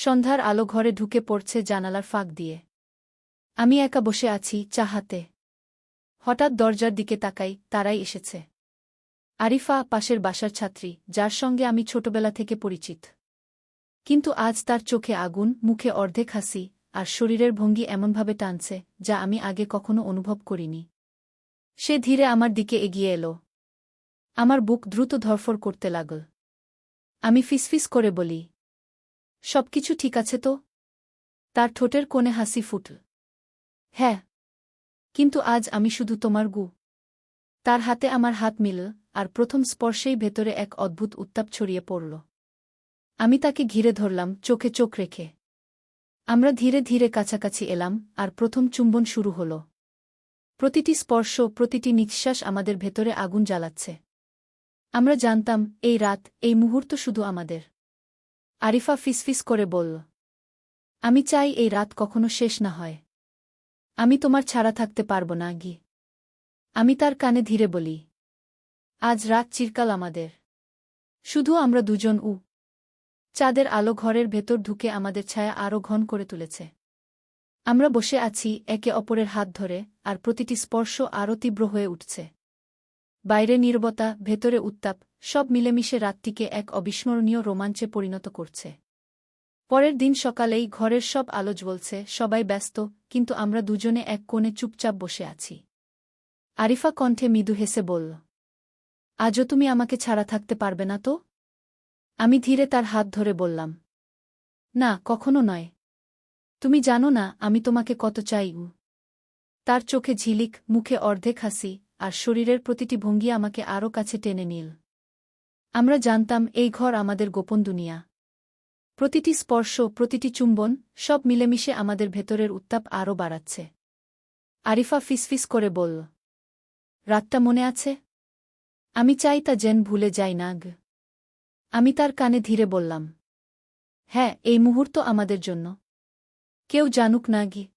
সন্ধ্যার আলো ঘরে ঢুকে পড়ছে জানালার ফাঁক দিয়ে। আমি একা বসে আছি চাহাতে। হঠাৎ দরজার দিকে তাকাই, তারাই এসেছে। আরিফা পাশের বাসার ছাত্রী, যার সঙ্গে আমি ছোটবেলা থেকে পরিচিত। কিন্তু আজ তার চোখে আগুন, মুখে অর্ধেক হাসি, আর শরীরের ভঙ্গি এমনভাবে টানছে, যা আমি আগে কখনো অনুভব করিনি। সে ধীরে আমার দিকে এগিয়ে এলো। আমার বুক দ্রুত ধরফর করতে লাগল। আমি ফিসফিস করে বলি সবকিছু ঠিক আছে তো? তার ঠোঁটের কোণে হাসি ফুটল। হ্যাঁ। কিন্তু আজ আমি শুধু তোমার গু। তার হাতে আমার হাত মিল আর প্রথম স্পর্শেই ভেতরে এক অদ্ভুত উত্তাপ ছড়িয়ে পড়ল। আমি তাকে ঘিরে ধরলাম, চোখে চোখ রেখে। আমরা ধীরে ধীরে কাছাকাছি এলাম, আর প্রথম চুম্বন শুরু হল। প্রতিটি স্পর্শ, প্রতিটি নিঃশ্বাস আমাদের ভেতরে আগুন জ্বালাচ্ছে। আমরা জানতাম, এই রাত, এই মুহূর্ত শুধু আমাদের। আরিফা ফিসফিস করে বলল, আমি চাই এই রাত কখনো শেষ না হয়। আমি তোমার ছাড়া থাকতে পারব না গি আমি তার কানে ধীরে বলি, আজ রাত চিরকাল আমাদের। শুধু আমরা দুজন উ। চাঁদের আলো ঘরের ভেতর ঢুকে আমাদের ছায়া আরও ঘন করে তুলেছে। আমরা বসে আছি একে অপরের হাত ধরে আর প্রতিটি স্পর্শ আরও তীব্র হয়ে উঠছে। বাইরে নির্বতা, ভেতরে উত্তাপ সব মিলেমিশে রাতটিকে এক অবিস্মরণীয় রোমাঞ্চে পরিণত করছে। পরের দিন সকালেই ঘরের সব আলো জ্বলছে, সবাই ব্যস্ত, কিন্তু আমরা দুজনে এক কোণে চুপচাপ বসে আছি। আরিফা কণ্ঠে মৃদু হেসে বলল, আজও তুমি আমাকে ছাড়া থাকতে পারবে না তো? আমি ধীরে তার হাত ধরে বললাম, না, কখনো নয়। তুমি জানো না, আমি তোমাকে কত চাই তার চোখে ঝিলিক, মুখে অর্ধেক হাসি, আর শরীরের প্রতিটি ভঙ্গি আমাকে আরও কাছে টেনে নিল। আমরা জানতাম এই ঘর আমাদের গোপন দুনিয়া। প্রতিটি স্পর্শ, প্রতিটি চুম্বন, সব মিলেমিশে আমাদের ভেতরের উত্তাপ আরও বাড়াচ্ছে। আরিফা ফিসফিস করে বলল, রাতটা মনে আছে? আমি চাই তা যেন ভুলে যাই না আমি তার কানে ধীরে বললাম হ্যাঁ এই মুহূর্ত আমাদের জন্য। কেউ জানুক না গি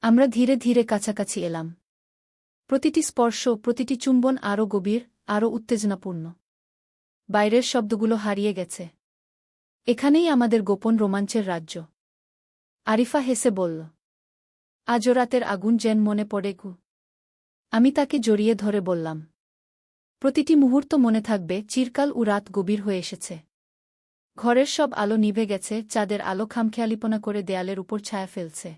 আমরা ধীরে ধীরে কাছাকাছি এলাম। প্রতিটি স্পর্শ, প্রতিটি চুম্বন আরও গভীর, আরও উত্তেজনাপূর্ণ। বাইরের শব্দগুলো হারিয়ে গেছে। এখানেই আমাদের গোপন রোমাঞ্চের রাজ্য। আরিফা হেসে বলল আজও রাতের আগুন যেন মনে পড়ে গু। আমি তাকে জড়িয়ে ধরে বললাম, প্রতিটি মুহূর্ত মনে থাকবে চিরকাল ও রাত গভীর হয়ে এসেছে। ঘরের সব আলো নিভে গেছে, চাঁদের আলো খামখেয়ালিপনা করে দেয়ালের উপর ছায়া ফেলছে।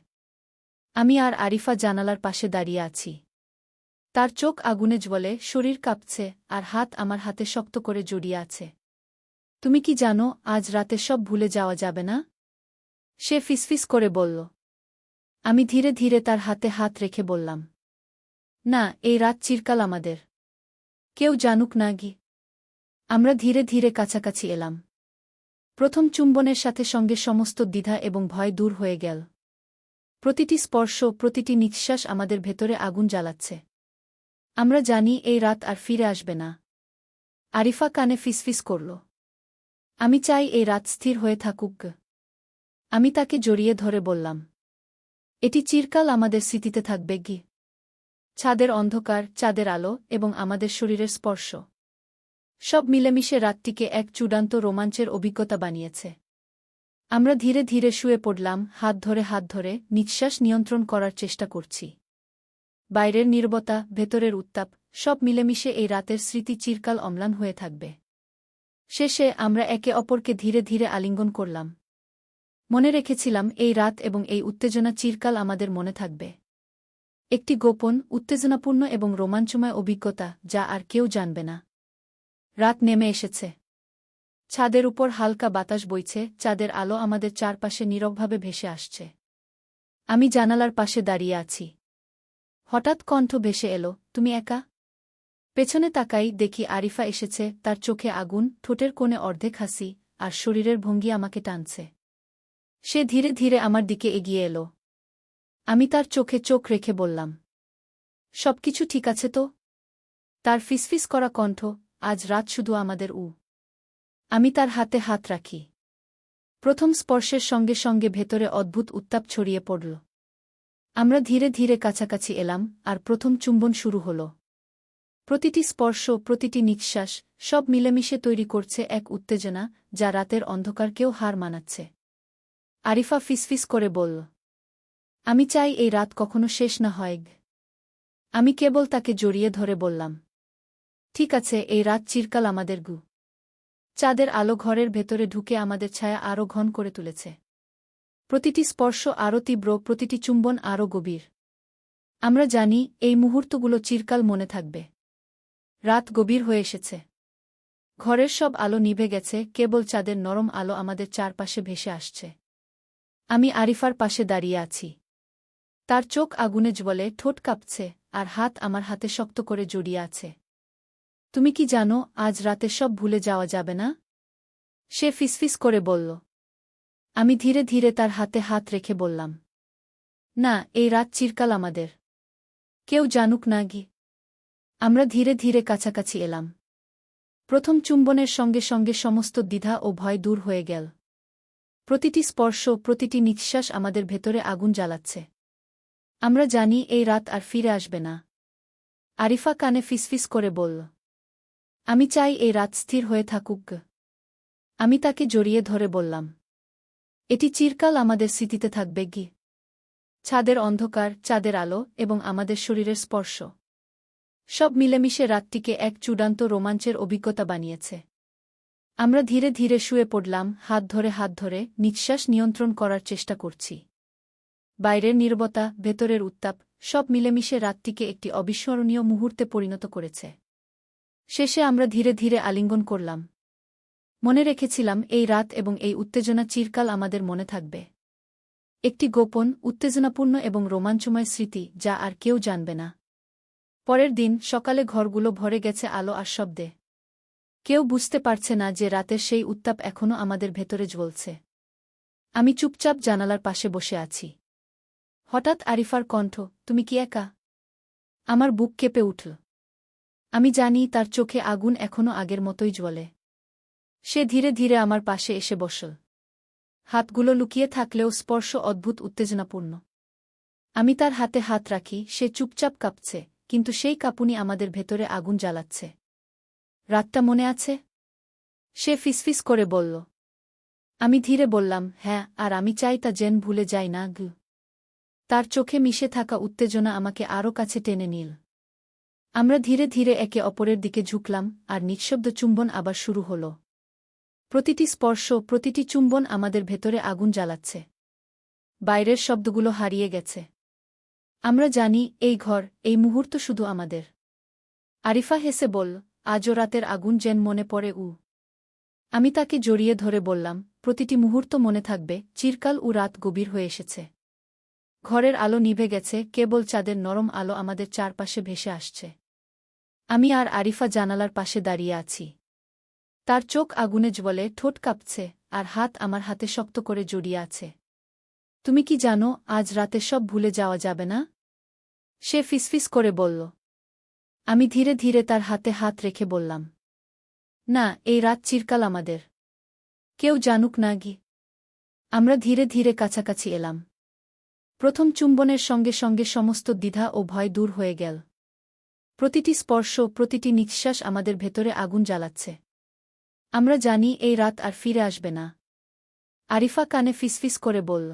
আমি আর আরিফা জানালার পাশে দাঁড়িয়ে আছি। তার চোখ আগুনে জ্বলে, শরীর কাঁপছে, আর হাত আমার হাতে শক্ত করে জড়িয়ে আছে। তুমি কি জানো, আজ রাতে সব ভুলে যাওয়া যাবে না? সে ফিসফিস করে বলল। আমি ধীরে ধীরে তার হাতে হাত রেখে বললাম। না, এই রাত চিরকাল আমাদের। কেউ জানুক না গি। আমরা ধীরে ধীরে কাছাকাছি এলাম। প্রথম চুম্বনের সাথে সঙ্গে সমস্ত দ্বিধা এবং ভয় দূর হয়ে গেল। প্রতিটি স্পর্শ, প্রতিটি নিঃশ্বাস আমাদের ভেতরে আগুন জ্বালাচ্ছে। আমরা জানি এই রাত আর ফিরে আসবে না। আরিফা কানে ফিসফিস করল। আমি চাই এই রাত স্থির হয়ে থাকুক আমি তাকে জড়িয়ে ধরে বললাম, এটি চিরকাল আমাদের স্মৃতিতে থাকবে গি। ছাদের অন্ধকার, চাঁদের আলো এবং আমাদের শরীরের স্পর্শ। সব মিলেমিশে রাতটিকে এক চূড়ান্ত রোমাঞ্চের অভিজ্ঞতা বানিয়েছে। আমরা ধীরে ধীরে শুয়ে পড়লাম, হাত ধরে হাত ধরে, নিঃশ্বাস নিয়ন্ত্রণ করার চেষ্টা করছি। বাইরের নির্বতা, ভেতরের উত্তাপ, সব মিলেমিশে এই রাতের স্মৃতি চিরকাল অম্লান হয়ে থাকবে। শেষে আমরা একে অপরকে ধীরে ধীরে আলিঙ্গন করলাম। মনে রেখেছিলাম এই রাত এবং এই উত্তেজনা চিরকাল আমাদের মনে থাকবে। একটি গোপন, উত্তেজনাপূর্ণ এবং রোমাঞ্চময় অভিজ্ঞতা যা আর কেউ জানবে না। রাত নেমে এসেছে। ছাদের উপর হালকা বাতাস বইছে চাঁদের আলো আমাদের চারপাশে নীরবভাবে ভেসে আসছে। আমি জানালার পাশে দাঁড়িয়ে আছি। হঠাৎ কণ্ঠ ভেসে এলো, তুমি একা? পেছনে তাকাই দেখি আরিফা এসেছে, তার চোখে আগুন, ঠোঁটের কোণে অর্ধেক হাসি, আর শরীরের ভঙ্গি আমাকে টানছে। সে ধীরে ধীরে আমার দিকে এগিয়ে এলো। আমি তার চোখে চোখ রেখে বললাম, সবকিছু ঠিক আছে তো? তার ফিসফিস করা কণ্ঠ, আজ রাত শুধু আমাদের উ। আমি তার হাতে হাত রাখি। প্রথম স্পর্শের সঙ্গে সঙ্গে ভেতরে অদ্ভুত উত্তাপ ছড়িয়ে পড়ল। আমরা ধীরে ধীরে কাছাকাছি এলাম, আর প্রথম চুম্বন শুরু হল। প্রতিটি স্পর্শ, প্রতিটি নিঃশ্বাস, সব মিলেমিশে তৈরি করছে এক উত্তেজনা, যা রাতের অন্ধকারকেও হার মানাচ্ছে। আরিফা ফিসফিস করে বলল, আমি চাই এই রাত কখনো শেষ না হয়। আমি কেবল তাকে জড়িয়ে ধরে বললাম, ঠিক আছে, এই রাত চিরকাল আমাদের গু। চাঁদের আলো ঘরের ভেতরে ঢুকে আমাদের ছায়া আরও ঘন করে তুলেছে। প্রতিটি স্পর্শ আরও তীব্র, প্রতিটি চুম্বন আরও গভীর। আমরা জানি, এই মুহূর্তগুলো চিরকাল মনে থাকবে। রাত গভীর হয়ে এসেছে। ঘরের সব আলো নিভে গেছে, কেবল চাঁদের নরম আলো আমাদের চারপাশে ভেসে আসছে। আমি আরিফার পাশে দাঁড়িয়ে আছি। তার চোখ আগুনে জ্বলে, ঠোঁট কাঁপছে, আর হাত আমার হাতে শক্ত করে জড়িয়ে আছে। তুমি কি জানো, আজ রাতে সব ভুলে যাওয়া যাবে না? সে ফিসফিস করে বলল। আমি ধীরে ধীরে তার হাতে হাত রেখে বললাম, না, এই রাত চিরকাল আমাদের। কেউ জানুক না গি। আমরা ধীরে ধীরে কাছাকাছি এলাম। প্রথম চুম্বনের সঙ্গে সঙ্গে সমস্ত দ্বিধা ও ভয় দূর হয়ে গেল। প্রতিটি স্পর্শ প্রতিটি নিঃশ্বাস আমাদের ভেতরে আগুন জ্বালাচ্ছে। আমরা জানি এই রাত আর ফিরে আসবে না। আরিফা কানে ফিসফিস করে বলল, আমি চাই এই রাত স্থির হয়ে থাকুক আমি তাকে জড়িয়ে ধরে বললাম এটি চিরকাল আমাদের স্মৃতিতে থাকবে গি। ছাদের অন্ধকার, চাঁদের আলো এবং আমাদের শরীরের স্পর্শ। সব মিলেমিশে রাতটিকে এক চূড়ান্ত রোমাঞ্চের অভিজ্ঞতা বানিয়েছে। আমরা ধীরে ধীরে শুয়ে পড়লাম, হাত ধরে হাত ধরে নিঃশ্বাস নিয়ন্ত্রণ করার চেষ্টা করছি। বাইরের নীরবতা, ভেতরের উত্তাপ, সব মিলেমিশে রাতটিকে একটি অবিস্মরণীয় মুহূর্তে পরিণত করেছে। শেষে আমরা ধীরে ধীরে আলিঙ্গন করলাম। মনে রেখেছিলাম এই রাত এবং এই উত্তেজনা চিরকাল আমাদের মনে থাকবে। একটি গোপন, উত্তেজনাপূর্ণ এবং রোমাঞ্চময় স্মৃতি যা আর কেউ জানবে না। পরের দিন সকালে ঘরগুলো ভরে গেছে আলো আর শব্দে। কেউ বুঝতে পারছে না যে রাতের সেই উত্তাপ এখনও আমাদের ভেতরে জ্বলছে। আমি চুপচাপ জানালার পাশে বসে আছি। হঠাৎ আরিফার কণ্ঠ, তুমি কি একা? আমার বুক কেঁপে উঠল। আমি জানি তার চোখে আগুন এখনও আগের মতোই জ্বলে। সে ধীরে ধীরে আমার পাশে এসে বসল। হাতগুলো লুকিয়ে থাকলেও স্পর্শ অদ্ভুত উত্তেজনাপূর্ণ। আমি তার হাতে হাত রাখি, সে চুপচাপ কাঁপছে, কিন্তু সেই কাঁপুনি আমাদের ভেতরে আগুন জ্বালাচ্ছে। রাতটা মনে আছে? সে ফিসফিস করে বলল। আমি ধীরে বললাম হ্যাঁ আর আমি চাই তা জেন ভুলে যাই না, গু। তার চোখে মিশে থাকা উত্তেজনা আমাকে আরও কাছে টেনে নিল। আমরা ধীরে ধীরে একে অপরের দিকে ঝুঁকলাম, আর নিঃশব্দ চুম্বন আবার শুরু হল। প্রতিটি স্পর্শ, প্রতিটি চুম্বন আমাদের ভেতরে আগুন জ্বালাচ্ছে। বাইরের শব্দগুলো হারিয়ে গেছে। আমরা জানি, এই ঘর, এই মুহূর্ত শুধু আমাদের। আরিফা হেসে বলল, আজও রাতের আগুন যেন মনে পড়ে, উ। আমি তাকে জড়িয়ে ধরে বললাম, প্রতিটি মুহূর্ত মনে থাকবে, চিরকাল উ রাত গভীর হয়ে এসেছে। ঘরের আলো নিভে গেছে, কেবল চাঁদের নরম আলো আমাদের চারপাশে ভেসে আসছে। আমি আর আরিফা জানালার পাশে দাঁড়িয়ে আছি। তার চোখ আগুনে জ্বলে ঠোঁট কাঁপছে আর হাত আমার হাতে শক্ত করে জড়িয়ে আছে। তুমি কি জানো, আজ রাতে সব ভুলে যাওয়া যাবে না? সে ফিসফিস করে বলল। আমি ধীরে ধীরে তার হাতে হাত রেখে বললাম। না, এই রাত চিরকাল আমাদের। কেউ জানুক না গি। আমরা ধীরে ধীরে কাছাকাছি এলাম। প্রথম চুম্বনের সঙ্গে সঙ্গে সমস্ত দ্বিধা ও ভয় দূর হয়ে গেল। প্রতিটি স্পর্শ, প্রতিটি নিঃশ্বাস আমাদের ভেতরে আগুন জ্বালাচ্ছে। আমরা জানি এই রাত আর ফিরে আসবে না। আরিফা কানে ফিসফিস করে বলল,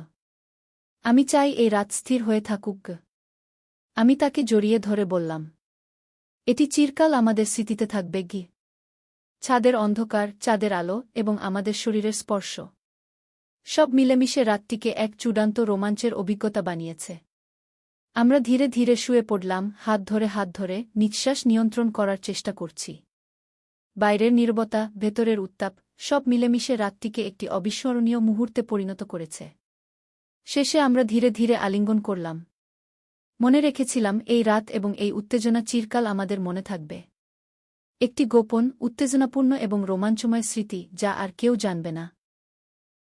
আমি চাই এই রাত স্থির হয়ে থাকুক। আমি তাকে জড়িয়ে ধরে বললাম, এটি চিরকাল আমাদের স্মৃতিতে থাকবে গি ছাদের অন্ধকার, চাঁদের আলো এবং আমাদের শরীরের স্পর্শ। সব মিলেমিশে রাতটিকে এক চূড়ান্ত রোমাঞ্চের অভিজ্ঞতা বানিয়েছে। আমরা ধীরে ধীরে শুয়ে পড়লাম, হাত ধরে হাত ধরে, নিঃশ্বাস নিয়ন্ত্রণ করার চেষ্টা করছি। বাইরের নির্বতা, ভেতরের উত্তাপ, সব মিলেমিশে রাতটিকে একটি অবিস্মরণীয় মুহূর্তে পরিণত করেছে। শেষে আমরা ধীরে ধীরে আলিঙ্গন করলাম। মনে রেখেছিলাম, এই রাত এবং এই উত্তেজনা চিরকাল আমাদের মনে থাকবে। একটি গোপন, উত্তেজনাপূর্ণ এবং রোমাঞ্চময় স্মৃতি যা আর কেউ জানবে না।